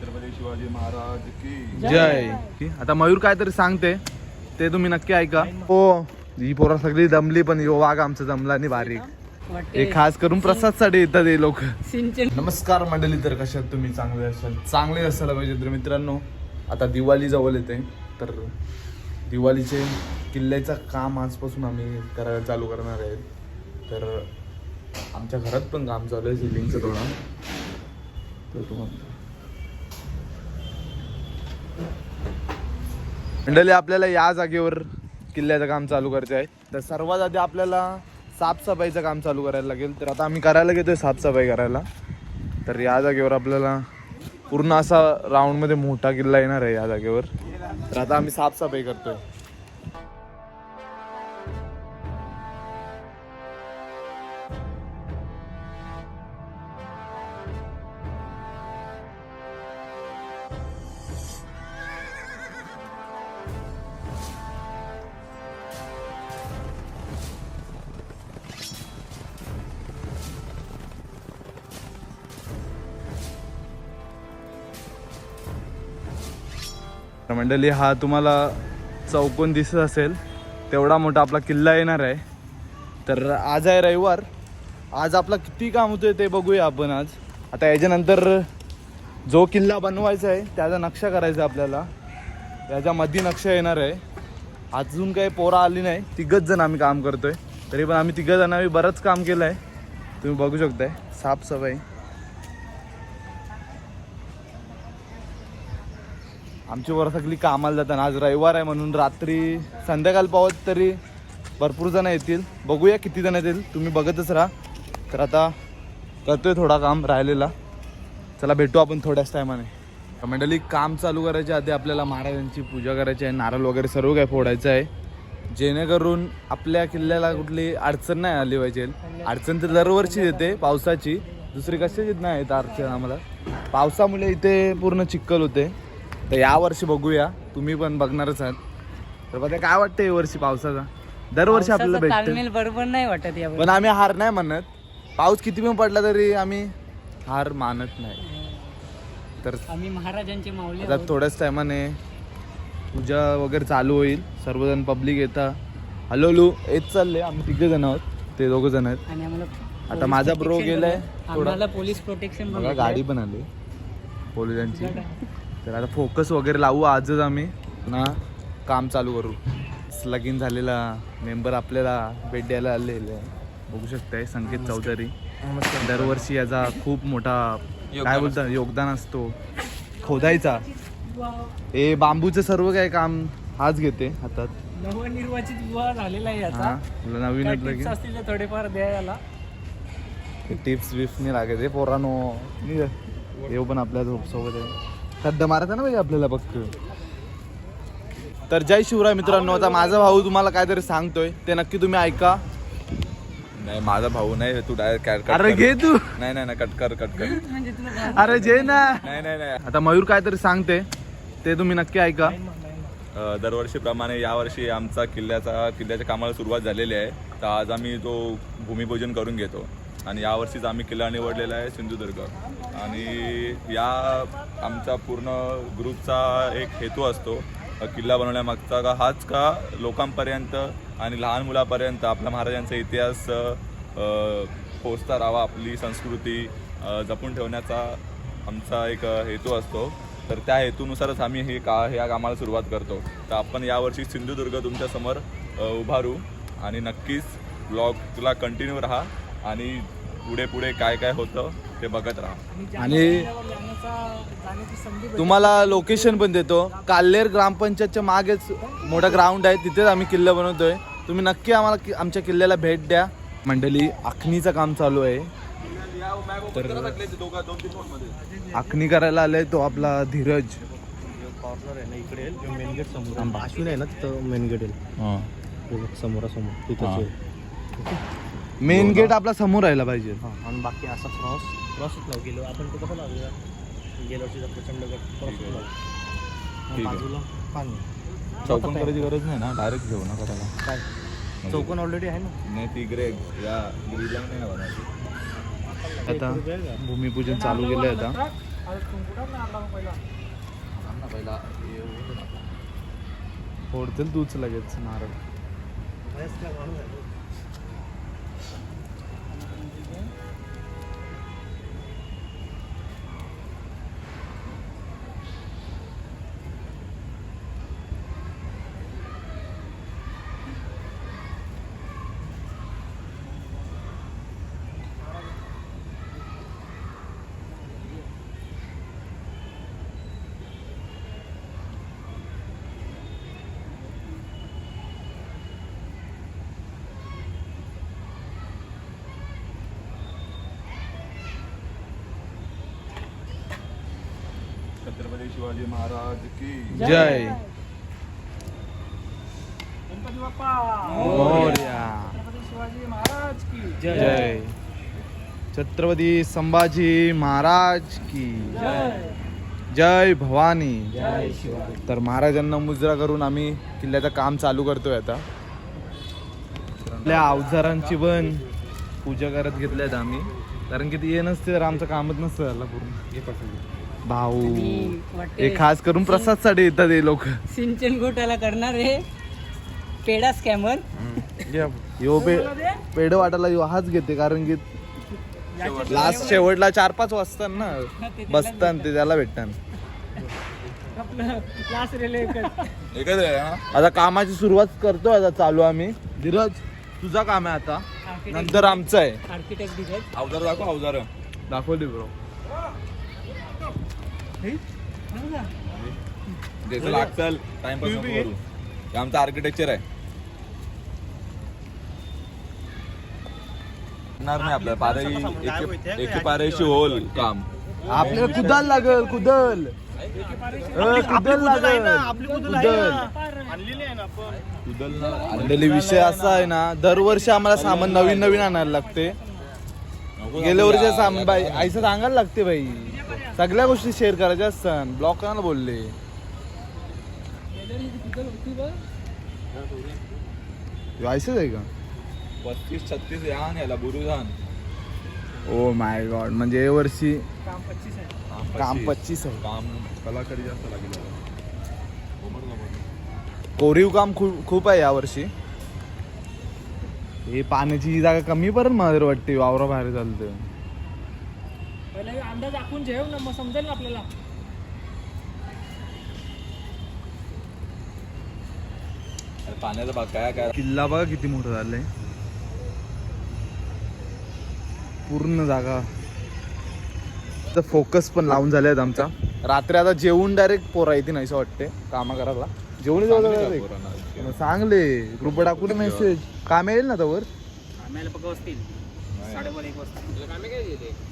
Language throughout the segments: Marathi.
छत्रपती शिवाजी महाराज की जय. आता मयूर काहीतरी सांगते. ते तुम्ही नक्की ऐका. हो ही पोरं सगळी दमली पण यो वाघ आमचा जमला नाही बारीक. हे खास करून प्रसादसाठी येतात हे लोक. सिंचन. नमस्कार मंडळी तर कशात तुम्ही? चांगले असाल? चांगले असायला पाहिजे तर मित्रांनो आता दिवाळी जवळ येते. तर दिवाळीचे किल्ल्याचं काम आजपासून आम्ही करायला चालू करणार आहे. तर आमच्या घरात पण काम चालू आहे सिलिंगचं थोडं. तर तुम्हाला मंडळी आपल्याला या जागेवर किल्ल्याचं काम चालू करायचं आहे. तर सर्वात आधी आपल्याला साफसफाईचं काम चालू करायला लागेल. तर आता आम्ही करायला घेतोय साफसफाई करायला. तर या जागेवर आपल्याला पूर्ण असा राऊंडमध्ये मोठा किल्ला येणार आहे या जागेवर. तर आता आम्ही साफसफाई करतोय. मंडळी हा तुम्हाला चौकोन दिसत असेल. तेवढा मोठा आपला किल्ला येणार आहे. तर आज आहे रविवार. आज आपला किती काम होतोय ते बघूया आपण आज. आता याच्यानंतर जो किल्ला बनवायचा आहे त्याचा नक्षा करायचा आहे आपल्याला. त्याच्यामध्ये नक्षा येणार आहे. अजून काही पोरं आली नाही. तिघच जण आम्ही काम करतोय. तरी पण आम्ही तिघं जणांनी बरंच काम केलं आहे तुम्ही बघू शकताय. साफसफाई. आमची वर सगळी कामाला जातात आज रविवार आहे म्हणून रात्री संध्याकाळ पावत तरी भरपूर जण येतील. बघूया किती जण येतील. तुम्ही बघतच राहा. तर आता करतोय थोडा काम राहिलेला. चला भेटू आपण थोड्याच टायमाने तर मंडळी काम चालू करायच्या आधी आपल्याला महाराजांची पूजा करायची आहे. नारळ वगैरे सर्व काही फोडायचं आहे. जेणेकरून आपल्या किल्ल्याला कुठली अडचण नाही आली पाहिजे. अडचण तर दरवर्षी येते पावसाची. दुसरी कशाचीच नाही येत अडचण आम्हाला. पावसामुळे इथे पूर्ण चिक्कल होते. तर या वर्षी बघूया. तुम्ही पण बघणारच आहात. तर बघा काय वाटतं या वर्षी पावसाचा? दरवर्षी आपल्याला भेटतं बरोबर नाही वाटत पण आम्ही हार नाही म्हणत पाऊस किती पण पडला तरी आम्ही हार मानत नाही. तर आम्ही महाराजांचे माऊली आता थोड्याच टायमाने पूजा वगैरे चालू होईल. सर्वजण पब्लिक येता. हॅलो हॅलो येत चालले. आम्ही तिघे जण आहोत. ते दोघं जण आहेत. आणि आम्हाला आता माझा ब्रो गेलाय. थोडा आम्हाला पोलीस प्रोटेक्शन बघा गाडी पण आली. पोलिसांची. तर आता फोकस वगैरे लावू आजच आम्ही. पुन्हा काम चालू करू. लगीन झालेला मेंबर आपल्याला भेट द्यायला आलेले. बघू शकताय संकेत चौधरी. दरवर्षी याचा खूप मोठा काय बोलतात योगदान असतो. खोदायचा. हे बांबूचं सर्व काय काम हाच घेते हातात. नवनिर्वाचित विवाह झालेला आहे हा याचा नवीन असतील थोडेफार द्यायला टिप्स विप्स नाही लागत हे पोरानो येऊ पण आपल्यासोबत आहे. खड्डा मारायचा ना पाहिजे आपल्याला फक्त तर जय शिवराय मित्रांनो आता माझा भाऊ तुम्हाला काहीतरी सांगतोय ते नक्की तुम्ही ऐका. नाही माझा भाऊ नाही तू डायरेक्ट अरे घे तू. नाही नाही नाही कट कर कट कर. म्हणजे तुला अरे जे ना. नाही नाही नाही. आता मयूर काहीतरी सांगते ते तुम्ही नक्की ऐका. दरवर्षीप्रमाणे यावर्षी आमचा किल्ल्याचा किल्ल्याच्या कामाला सुरुवात झालेली आहे. तर आज आम्ही तो भूमिपूजन करून घेतो. आणि यावर्षीच आम्ही किल्ला निवडलेला आहे सिंधुदुर्ग. आणि या आमचा पूर्ण ग्रुपचा एक हेतू असतो किल्ला बनवण्यामागचा का हाच का लोकांपर्यंत आणि लहान मुलापर्यंत आपल्या महाराजांचा इतिहास पोचता राहावा आपली संस्कृती जपून ठेवण्याचा आमचा एक हेतू असतो. तर त्या हेतूनुसारच आम्ही हे का ह्या कामाला सुरुवात करतो. तर आपण यावर्षी सिंधुदुर्ग तुमच्यासमोर उभारू आणि नक्कीच ब्लॉग तुला कंटिन्यू राहा आणि पुढे पुढे काय काय होतं ते बघत राहा. आणि तुम्हाला लोकेशन पण देतो. काल्लेर ग्रामपंचायतच्या मागेच मोठा ग्राउंड आहे. तिथेच आम्ही किल्ला बनवतोय. तुम्ही नक्की आम्हाला कि- आमच्या किल्ल्याला भेट द्या. मंडळी आखणीचं काम चालू आहे. आखणी करायला आलाय तो आपला धीरज. कॉर्नर आहे ना इकडे मेन गेट समोर अश्विन आहे. ना तिथं मेन गेट आहे समोरासमोर तिथं मेन गेट आपला समोर राहायला पाहिजे. हां आणि बाकी असा क्रॉस. क्रॉसच लावू गेलो. आपण तो कसं लावूया गेल्या वर्षी प्रचंडगड क्रॉस लावू आणि ठीक आहे. बाजूला पाणी. चौकन करायची गरज नाही ना? डायरेक्ट घेऊ ना करायला. काय? चौकोन ऑलरेडी आहे ना? नाही ती इकडे या नाही आता भूमिपूजन चालू केलंय आता. पहिला? फोडतील तूच लगेच नारळ छत्रपती शिवाजी महाराज की जय. गणपती बाप्पा. मोरया. छत्रपती शिवाजी महाराज की. जय. छत्रपती संभाजी महाराज की. जय जय भवानी. जय शिवाजी तर महाराजांना मुजरा करून आम्ही किल्ल्याचं काम चालू करतोय आता. आपल्या अवजारांची पण पूजा करत घेतल्यात आम्ही. कारण की ती ये नसते तर आमचं कामच नसतं झालं पूर्ण. भाऊ. हे खास करून प्रसादसाठी येतात हे लोक. सिंचन घोटाळा करणारे पेडा स्कॅमर. यो पे पेढ वाटायला यो हाच घेते कारण की लास्ट शेवटला चार पाच वाजता ना. बसतान ते त्याला भेटतात. एकच. हा? आता कामाची सुरुवात करतोय आता चालू आम्ही. धीरज तुझा काम आहे आता. नंतर आमचं आहे. आर्किटेक्ट अवजार दाखव अवजार दाखवली ब्रो टाइमपास नको करू. हे आमचं आर्किटेक्चर आहे. येणार नाही आपल्याला. पारे एक- एकी पारेशी होल काम. आपल्याला कुदल लागल कुदल अ, कुदल लागल. कुदल आणलेले विषय असा आहे ना दरवर्षी आम्हाला सामान नवीन नवीन आणायला लागते. गेल्या वर्षी सामान बाई आईचं सांगायला लागते बाई. सगळ्या गोष्टी शेअर करायच्या असतात. ब्लॉक करायला बोलले. ह्यो आईचंच आहे का? पस्तीस छत्तीस या आणि याला बुरुजान. ओ माय गॉड म्हणजे या वर्षी काम पच्चीस आहे. काम पच्चीस. आहे. काम कलाकारी जास्त लागेल. कोरीव काम खूप खूप आहे यावर्षी हे पाण्याची जागा कमी पडेल मला वाटते. वावरा बाहेर चालतं पहिला अंदाज आखून ठेव ना मग समजेल ना आपल्याला. अरे पाण्याचा भाग काय काय? किल्ला बघा किती मोठं झालंय. पूर्ण जागा. तर फोकस पण लावून झाले आहेत आमचा. रात्री आता जेवून डायरेक्ट पोरा येते नाही असं वाटते कामा करायला जेवण पोरांना. चांगले. ग्रुप टाकून मेसेज काम येईल ना त्यावर नाही. करा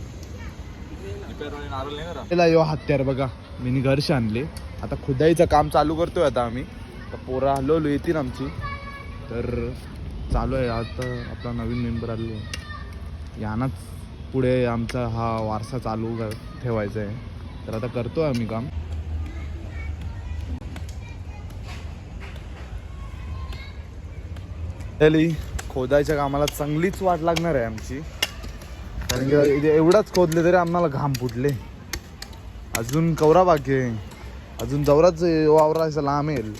त्याला यो हत्यार बघा. मी घरशी आणले आता खुदाईचं काम चालू करतोय आता आम्ही. तर पोरं हलवलो येतील आमची. तर चालू आहे. आता आपला नवीन मेंबर आले यानाच पुढे आमचा हा वारसा चालू कर- ठेवायचा आहे. तर आता करतो आम्ही काम. खोदायच्या कामाला चांगलीच वाट लागणार आहे आमची. कारण की एवढाच खोदले तरी आम्हाला घाम फुटले. अजून कवरा बाकी आहे. अजून जवळच वावरायचा लांब येईल.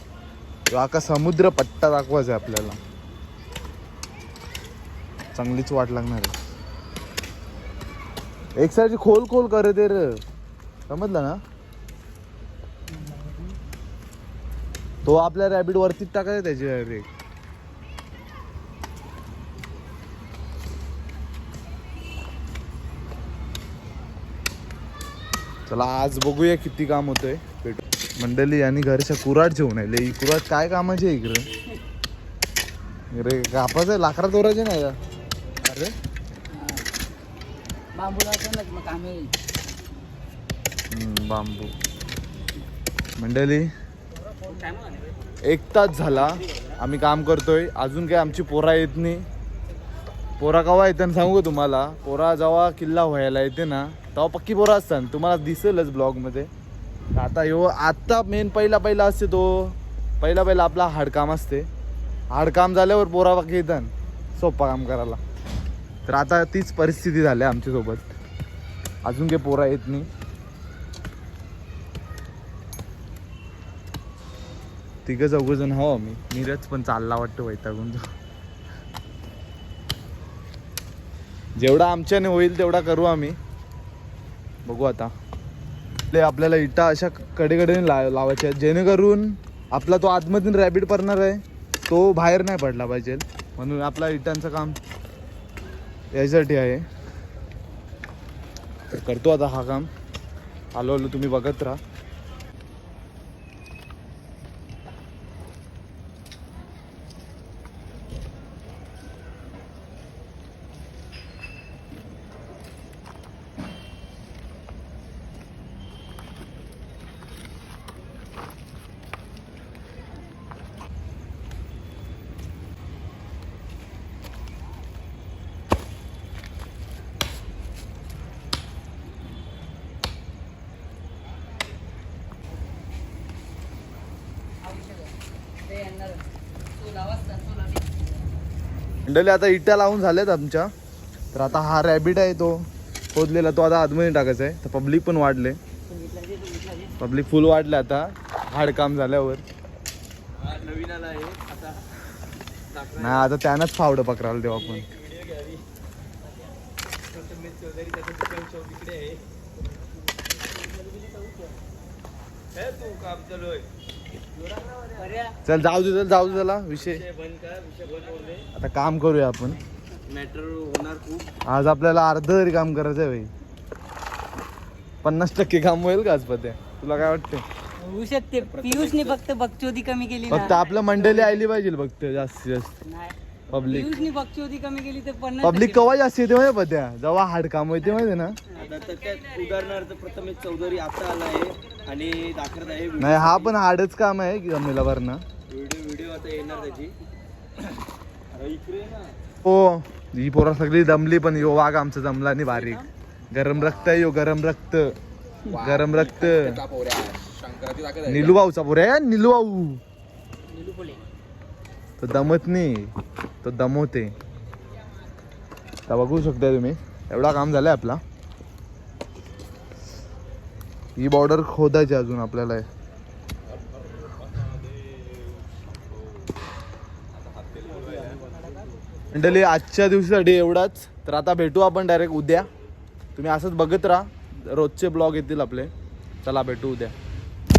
आका समुद्र पट्टा दाखवायचा आहे आपल्याला. चांगलीच वाट लागणार आहे. एक साईडची खोल खोल करे ते रे. समजलं ना? तो आपल्या रॅबिट वरतीच टाकायचा त्याची डायरेक्ट चला आज बघूया किती काम होतंय. भेटू मंडळी आणि घरच्या कुराट जेवण आहे. लई कुराट काय कामाचे आहे इकडं? अरे कापाचं लाकडा तोराचे नाही का? अरे? बांबू मंडळी एक तास झाला. आम्ही काम करतोय. अजून काही आमची पोरा येत नाही. पोरा कवा येते सांगू तुम्हाला? पोरा जेव्हा किल्ला व्हायला येते ना तेव्हा पक्की पोरा असतात. तुम्हाला दिसेलच ब्लॉगमध्ये. आता ह्यो आत्ता मेन पहिला पहिला असते तो. पहिला पहिला आपला हाडकाम असते. हाडकाम झाल्यावर पोरा पक्की येतात. सोपा काम करायला. तर आता तीच परिस्थिती झाली आमच्यासोबत. अजून काही पोरा येत नाही. तिघं चौघजण हो आम्ही. नीरज पण चालला वाटतं वैतागून जेवढा आमच्याने होईल तेवढा करू आम्ही. बघू आता. ते आपल्याला इटा अशा कडेकडेने ला लावायच्या आहेत. जेणेकरून आपला तो आतमधून रॅबिट पडणार आहे. तो बाहेर नाही पडला पाहिजे. म्हणून आपला इटांचं काम यासाठी आहे. तर करतो आता हा काम. आलो आलो तुम्ही बघत राहा. मंडळी आता इटा लावून झाल्यात आमच्या. तर आता हा रॅबिट आहे तो. खोदलेला तो आता आतमध्ये टाकायचा आहे. तर पब्लिक पण वाढले. पब्लिक फुल वाढले आता. हाड काम झाल्यावर. नाही आता त्यानंच फावडं पकडायला देऊ आपण. चल जाऊ दे चल जाऊ दे त्याला विषय. आता काम करूया आपण. मॅटर होणार खूप. आज आपल्याला अर्ध तरी काम करायचं आहे भाई पन्नास टक्के काम होईल का आज पत्या? तुला काय वाटतं होऊ शकते. पियुषने फक्त बकचोदी कमी केली फक्त आपलं मंडळी आली पाहिजे फक्त जास्तीत जास्त. नाही. पब्लिक बकचोदी कमी केली तर पन्नास पब्लिक टक्के. कवा जास्त येते माहिती पत्या जेव्हा काम होते माहिती ना. आता तर त्यात उदाहरणार्थ प्रथमेश चौधरी आता आला आहे आणि दाखवत आहे नाही हा पण हाडच काम आहे की जमेला भरणं व्हिडिओ व्हिडिओ आता येणार त्याची. अरे इकडे ना. हो ही पोरा सगळी दमली पण यो वाघ आमचा जमला नाही बारीक. गरम रक्त आहे यो गरम रक्त. गरम रक्त. निलू भाऊचा पोऱ्या निलू भाऊ निलू फुले. तो दमत नाही. तो दमवते तर बघू शकता तुम्ही. एवढा काम झालंय आपला. ही बॉर्डर खोदायची अजून आपल्याला मंडळी आजच्या दिवसासाठी एवढाच. तर आता भेटू आपण डायरेक्ट उद्या. तुम्ही असंच बघत राहा. रोजचे ब्लॉग येतील आपले. चला भेटू उद्या.